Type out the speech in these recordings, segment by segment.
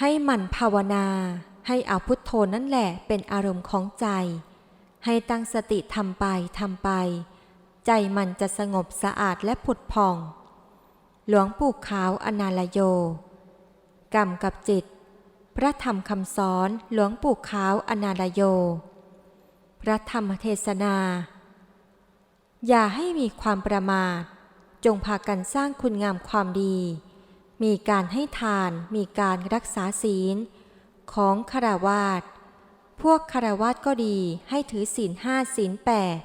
ให้หมั่นภาวนาให้เอาพุทโธนั่นแหละเป็นอารมณ์ของใจ ให้ตั้งสติทำไปทำไป ใจมันจะสงบสะอาดและผุดผ่อง หลวงปู่ขาวอนาลโย กรรมกับจิต พระธรรมคำสอนหลวงปู่ขาวอนาลโย พระธรรมเทศนา อย่าให้มีความประมาท จงพากันสร้างคุณงามความดี มีการให้ทาน มีการรักษาศีล ของคารวาสพวกคารวาสก็ดีให้ถือศีลห้าศีลแปด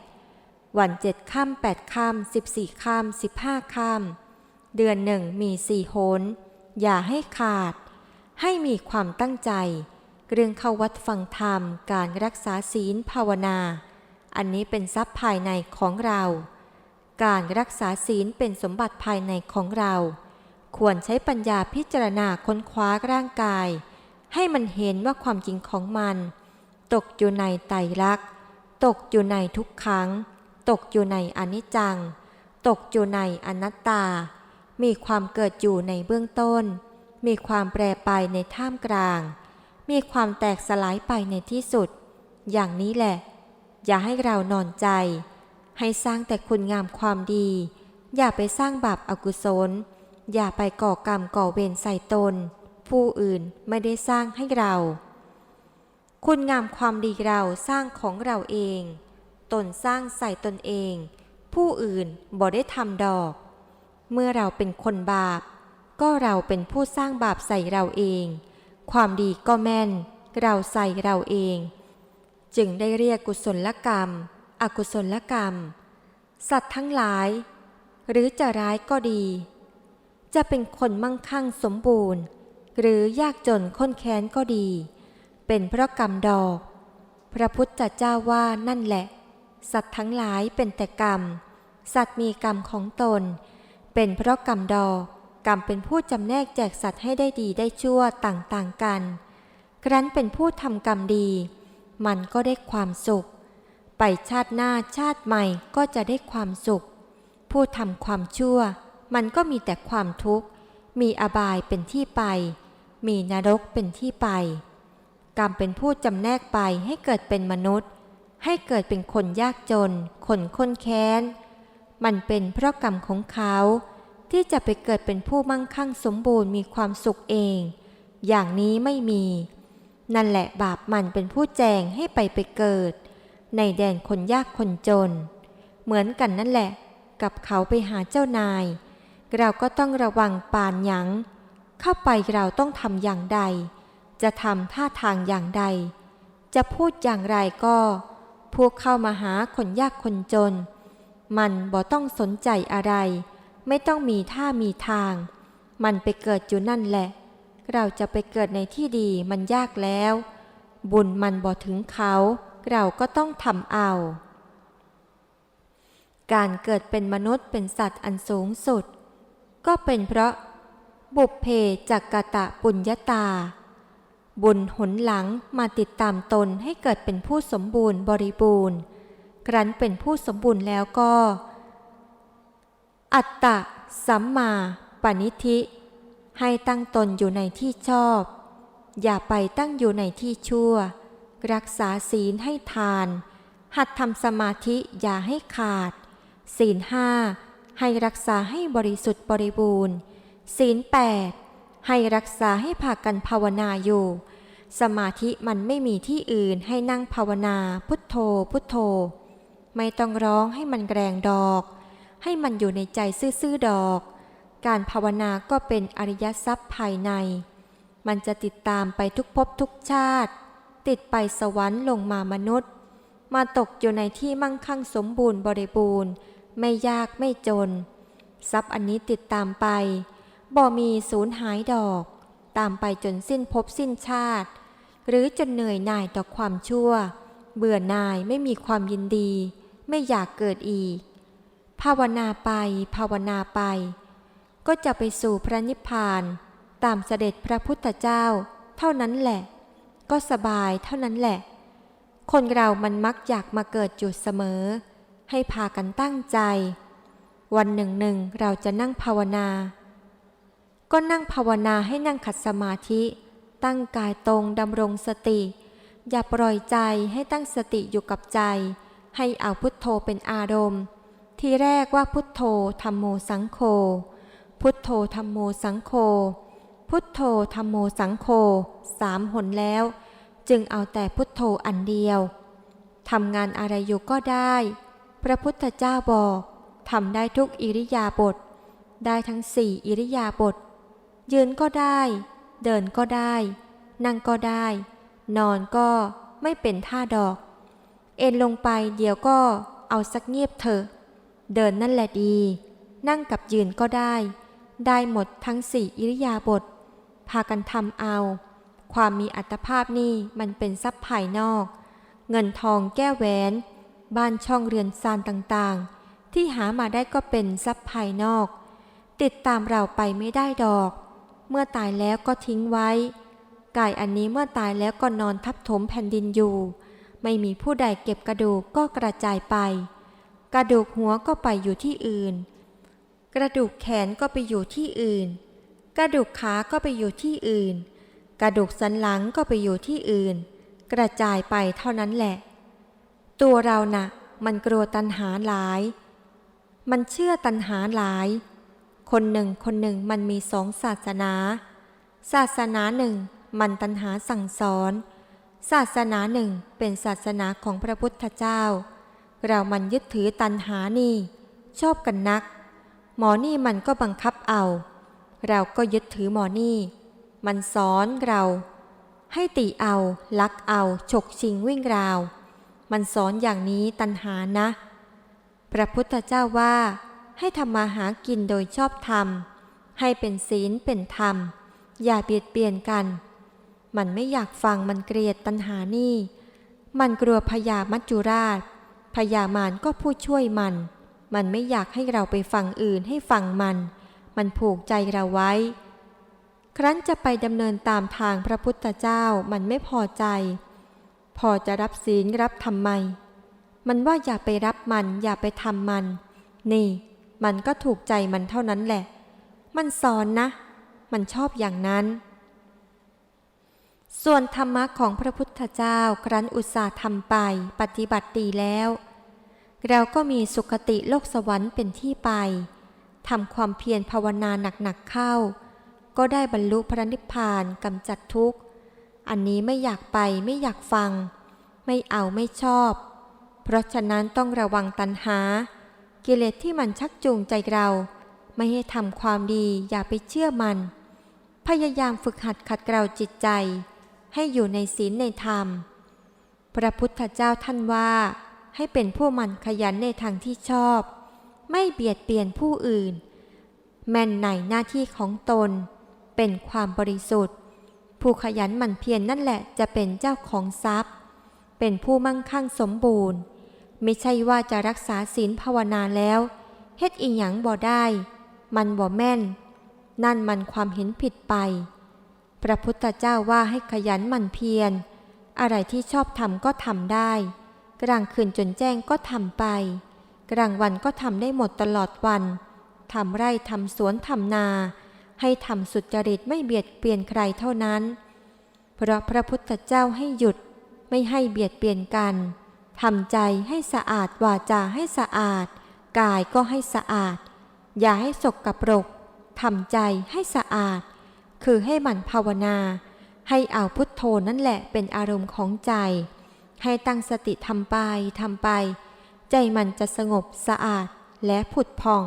วันเจ็ดค่ำแปดค่ำสิบสี่ค่ำสิบห้าค่ำเดือนหนึ่งมีสี่โหนอย่าให้ขาด ให้มีความตั้งใจ เรื่องเข้าวัดฟังธรรม การรักษาศีลภาวนา อันนี้เป็นทรัพย์ภายในของเรา การรักษาศีลเป็นสมบัติภายในของเรา ควรใช้ปัญญาพิจารณาค้นคว้าร่างกาย ให้มันเห็นว่าความจริงของมัน ตกอยู่ในไตรลักษณ์ตกอยู่ในทุกขังตกอยู่ในอนิจจัง ตกอยู่ในอนัตตา มีความเกิดอยู่ในเบื้องต้น มีความแปรไปในท่ามกลาง มีความแตกสลายไปในที่สุด อย่างนี้แหละ อย่าให้เรานอนใจ ให้สร้างแต่คุณงามความดี อย่าไปสร้างบาปอากุศล อย่าไปก่อกรรมก่อเวรใส่ตน ผู้อื่นไม่ได้สร้างให้เรา คุณงามความดีเราสร้างของเราเอง ตนสร้างใส่ตนเอง ผู้อื่นบ่ได้ทำดอก เมื่อเราเป็นคนบาป ก็เราเป็นผู้สร้างบาปใส่เราเอง ความดีก็แม่น เราใส่เราเอง จึงได้เรียกกุศลกรรม อกุศลกรรม สัตว์ทั้งหลาย หรือจะร้ายก็ดี จะเป็นคนมั่งคั่งสมบูรณ์ หรือยากจนค้นแค้นก็ดี เป็นเพราะกรรมดอก พระพุทธเจ้าว่านั่นแหละ สัตว์ทั้งหลายเป็นแต่กรรม สัตว์มีกรรมของตน เป็นเพราะกรรมดอกกรรมเป็นผู้จำแนกแจกสัตว์ให้ได้ดีได้ชั่วต่างๆกัน ครั้นเป็นผู้ทำกรรมดี มันก็ได้ความสุข ไปชาติหน้าชาติใหม่ก็จะได้ความสุข ผู้ทำความชั่ว มันก็มีแต่ความทุกข์ มีอบายเป็นที่ไป มีนรกเป็นที่ไป กรรมเป็นผู้จำแนกไปให้เกิดเป็นมนุษย์ ให้เกิดเป็นคนยากจน คนค้นแค้น มันเป็นเพราะกรรมของเขา ที่จะไปเกิดเป็นผู้มั่งคั่งสมบูรณ์มีความสุขเอง อย่างนี้ไม่มี นั่นแหละบาปมันเป็นผู้แจงให้ไปไปเกิด ในแดนคนยากคนจน เหมือนกันนั่นแหละ กับเขาไปหาเจ้านาย เราก็ต้องระวังปานหยัง เข้าไปเราต้องทำอย่างใด จะทำท่าทางอย่างใด จะพูดอย่างไรก็ พวกเข้ามาหาคนยากคนจน มันบ่ต้องสนใจอะไร ไม่ต้องมีท่ามีทาง มันไปเกิดอยู่นั่นแหละ เราจะไปเกิดในที่ดีมันยากแล้ว บุญมันบ่ถึงเขา เราก็ต้องทำเอาการเกิดเป็นมนุษย์เป็นสัตว์อันสูงสุด ก็เป็นเพราะ บุพเพจักกะตะปุญญาตา บุญหนหลังมาติดตามตนให้เกิดเป็นผู้สมบูรณ์บริบูรณ์ ครั้นเป็นผู้สมบูรณ์แล้วก็ อัตตะสัมมาปณิธิ ให้ตั้งตนอยู่ในที่ชอบ อย่าไปตั้งอยู่ในที่ชั่ว รักษาศีลให้ทาน หัดทำสมาธิอย่าให้ขาด ศีลห้า ให้รักษาให้บริสุทธิ์บริบูรณ์ ศีลแปดให้รักษาให้พากันภาวนาอยู่ สมาธิมันไม่มีที่อื่นให้นั่งภาวนาพุทโธพุทโธ ไม่ต้องร้องให้มันแกรงดอก ให้มันอยู่ในใจซื่อๆดอก การภาวนาก็เป็นอริยทรัพย์ภายใน มันจะติดตามไปทุกภพทุกชาติ ติดไปสวรรค์ลงมามนุษย์ มาตกอยู่ในที่มั่งคั่งสมบูรณ์บริบูรณ์ ไม่ยากไม่จน ทรัพย์อันนี้ติดตามไป บ่มีสูญหายดอก ตามไปจนสิ้นภพสิ้นชาติ หรือจนเหนื่อยหน่ายต่อความชั่ว เบื่อหน่ายไม่มีความยินดี ไม่อยากเกิดอีก ภาวนาไปภาวนาไป ก็จะไปสู่พระนิพพาน ตามเสด็จพระพุทธเจ้า เท่านั้นแหละ ก็สบายเท่านั้นแหละ คนเรามันมักอยากมาเกิดจุดเสมอ ให้พากันตั้งใจ วันหนึ่งหนึ่งเราจะนั่งภาวนา ก็นั่งภาวนาให้นั่งขัดสมาธิ ตั้งกายตรงดำรงสติ อย่าปล่อยใจให้ตั้งสติอยู่กับใจ ให้เอาพุทโธเป็นอารมณ์ ทีแรกว่าพุทโธธรรมโมสังโฆพุทโธธรรมโมสังโฆพุทโธธรรมโมสังโฆสามหนแล้ว จึงเอาแต่พุทโธอันเดียวทำงานอะไรอยู่ก็ได้ พระพุทธเจ้าบอกทำได้ทุกอิริยาบถได้ทั้งสี่อิริยาบถยืนก็ได้ เดินก็ได้ นั่งก็ได้ นอนก็ไม่เป็นท่าดอก เอ็นลงไปเดี๋ยวก็เอาสักเงียบเถอะ เดินนั่นแหละดี นั่งกับยืนก็ได้ ได้หมดทั้งสี่อิริยาบถพากันทำเอา ความมีอัตภาพนี่มันเป็นทรัพย์ภายนอก เงินทองแก้วแหวน บ้านช่องเรือนซานต่างๆ ที่หามาได้ก็เป็นทรัพย์ภายนอก ติดตามเราไปไม่ได้ดอก เมื่อตายแล้วก็ทิ้งไว้ กายอันนี้เมื่อตายแล้วก็นอนทับถมแผ่นดินอยู่ ไม่มีผู้ใดเก็บกระดูกก็กระจายไป กระดูกหัวก็ไปอยู่ที่อื่น กระดูกแขนก็ไปอยู่ที่อื่น กระดูกขาก็ไปอยู่ที่อื่น กระดูกสันหลังก็ไปอยู่ที่อื่น กระจายไปเท่านั้นแหละ ตัวเราน่ะ มันกลัวตัณหาหลาย มันเชื่อตัณหาหลาย คนหนึ่งคนหนึ่งมันมีสองศาสนา ศาสนาหนึ่งมันตัณหาสั่งสอน ศาสนาหนึ่งเป็นศาสนาของพระพุทธเจ้า เรามันยึดถือตัณหานี่ ชอบกันนัก หมอนี่มันก็บังคับเอา เราก็ยึดถือหมอนี่ มันสอนเรา ให้ตีเอา ลักเอา ฉกชิงวิ่งราว มันสอนอย่างนี้ตัณหานะ พระพุทธเจ้าว่า ให้ทำมาหากินโดยชอบธรรม ให้เป็นศีลเป็นธรรม อย่าเบียดเบียนกัน มันไม่อยากฟังมันเกลียดตัณหานี่ มันกลัวพญามัจจุราชพญามารก็ผู้ช่วยมัน มันไม่อยากให้เราไปฟังอื่นให้ฟังมัน มันผูกใจเราไว้ ครั้นจะไปดำเนินตามทางพระพุทธเจ้ามันไม่พอใจ พอจะรับศีลรับทำไม มันว่าอย่าไปรับมันอย่าไปทำมัน นี่ มันก็ถูกใจมันเท่านั้นแหละ มันสอนนะ มันชอบอย่างนั้น ส่วนธรรมะของพระพุทธเจ้าครั้นอุตสาห์ทำไปปฏิบัติดีแล้ว เราก็มีสุคติโลกสวรรค์เป็นที่ไปทำความเพียรภาวนาหนักๆเข้า ก็ได้บรรลุพระนิพพานกำจัดทุกข์ อันนี้ไม่อยากไปไม่อยากฟัง ไม่เอาไม่ชอบ เพราะฉะนั้นต้องระวังตัณหา กิเลสที่มันชักจูงใจเรา ไม่ให้ทำความดีอย่าไปเชื่อมัน พยายามฝึกหัดขัดเกลาจิตใจ ให้อยู่ในศีลในธรรม พระพุทธเจ้าท่านว่า ให้เป็นผู้มันขยันในทางที่ชอบ ไม่เบียดเบียนผู้อื่น แม่นในหน้าที่ของตน เป็นความบริสุทธิ์ ผู้ขยันหมั่นเพียรนนั่นแหละจะเป็นเจ้าของทรัพย์ เป็นผู้มั่งคั่งสมบูรณ์ ไม่ใช่ว่าจะรักษาศีลภาวนาแล้วเฮ็ดอีหยังบ่ได้ มันบ่แม่น นั่นมันความเห็นผิดไป พระพุทธเจ้าว่าให้ขยันหมั่นเพียร อะไรที่ชอบทำก็ทำได้ กลางคืนจนแจ้งก็ทำไป กลางวันก็ทำได้หมดตลอดวันทำไร่ทำสวนทำนา ให้ทำสุจริตไม่เบียดเบียนใครเท่านั้น เพราะพระพุทธเจ้าให้หยุดไม่ให้เบียดเบียนกันทำใจให้สะอาดวาจาให้สะอาด กายก็ให้สะอาด อย่าให้สกกับรกทำใจให้สะอาด คือให้หมั่นภาวนา ให้เอาพุทโธนั่นแหละเป็นอารมณ์ของใจ ให้ตั้งสติทำไปทำไป ใจมันจะสงบสะอาดและผุดพอง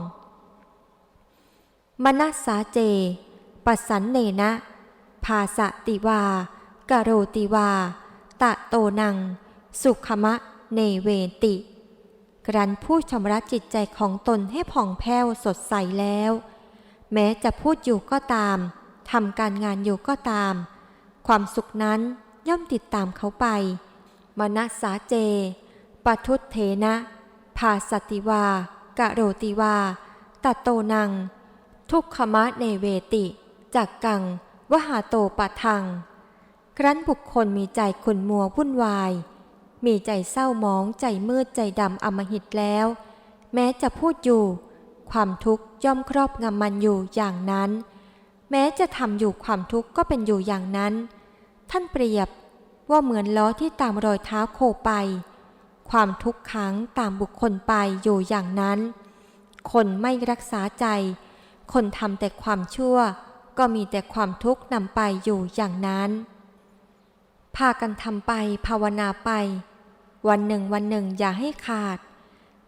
มนัสสาเจ ปัสสันเนนะ ภาสติวา กโรติวา ตะโตนัง สุขมะเนเวติ กรันผู้ชำระจิตใจของตนให้ผ่องแผ้วสดใสแล้ว แม้จะพูดอยู่ก็ตาม ทำการงานอยู่ก็ตาม ความสุขนั้นย่อมติดตามเขาไป มนัสสาเจ ปทุตเถนะ ภาสติวากะโรติวา ตะโตนัง ทุกขมะเนเวติจากกัง วหาโตปะทัง ครั้นบุคคลมีใจขุนมัววุ่นวาย มีใจเศร้าหมองใจมืดใจดำอมหิตแล้ว แม้จะพูดอยู่ ความทุกข์ย่อมครอบงำมันอยู่อย่างนั้น แม้จะทำอยู่ความทุกข์ก็เป็นอยู่อย่างนั้น ท่านเปรียบว่าเหมือนล้อที่ตามรอยเท้าโคไป ความทุกข์ขังตามบุคคลไปอยู่อย่างนั้น คนไม่รักษาใจ คนทำแต่ความชั่ว ก็มีแต่ความทุกข์นำไปอยู่อย่างนั้น พากันทำไปภาวนาไป วันหนึ่งวันหนึ่งอย่าให้ขาด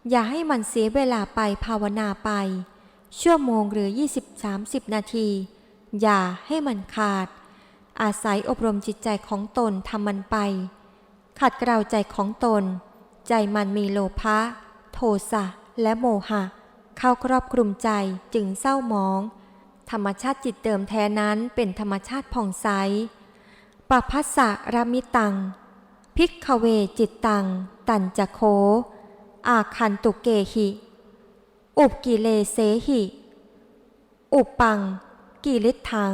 อย่าให้มันเสียเวลาไปภาวนาไป ชั่วโมงหรือ 20-30 นาที อย่าให้มันขาด อาศัยอบรมจิตใจของตนทำมันไป ขัดเกลาใจของตน ใจมันมีโลภะโทสะและโมหะ เข้าครอบคลุมใจจึงเศร้าหมอง ธรรมชาติจิตเดิมแท้นั้นเป็นธรรมชาติผ่องใสปะพัสสะรามิตัง พิกขเวจิตตัง ตันจะโค อาคันตุเกหิ อุปกิเลเสหิ อุปปัง กิลิทัง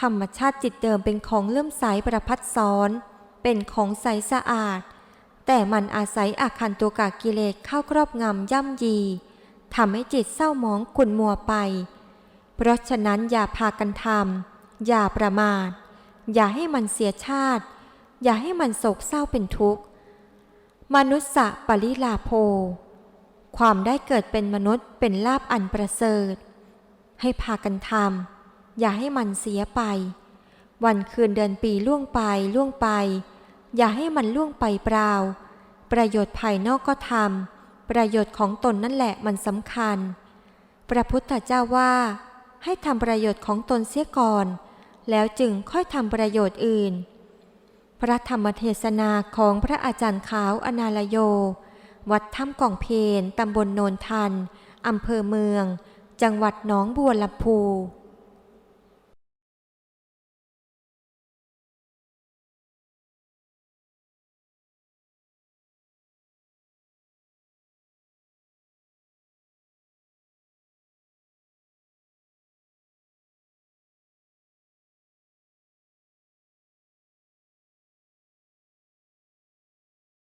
ธรรมชาติจิตเดิมเป็นของเลื่อมใสประพัดซ้อน เป็นของใสสะอาด แต่มันอาศัยอาคันตุกากิเลสเข้าครอบงำย่ำยี ทำให้จิตเศร้าหมองขุ่นมัวไป เพราะฉะนั้นอย่าพากันทำอย่าประมาท อย่าให้มันเสียชาติ อย่าให้มันโศกเศร้าเป็นทุกข์ มนุษย์สะปริลาโภ ความได้เกิดเป็นมนุษย์เป็นลาบอันประเสริฐ ให้พากันทำอย่าให้มันเสียไป วันคืนเดือนปีล่วงไปล่วงไป อย่าให้มันล่วงไปเปล่า ประโยชน์ภายนอกก็ทำ ประโยชน์ของตนนั่นแหละมันสำคัญ พระพุทธเจ้าว่า ให้ทำประโยชน์ของตนเสียก่อน แล้วจึงค่อยทำประโยชน์อื่น พระธรรมเทศนาของพระอาจารย์ขาวอนาลโย วัดถ้ำกล่องเพนตำบลโนนทันอำเภอเมือง จังหวัดหนองบัวลำพู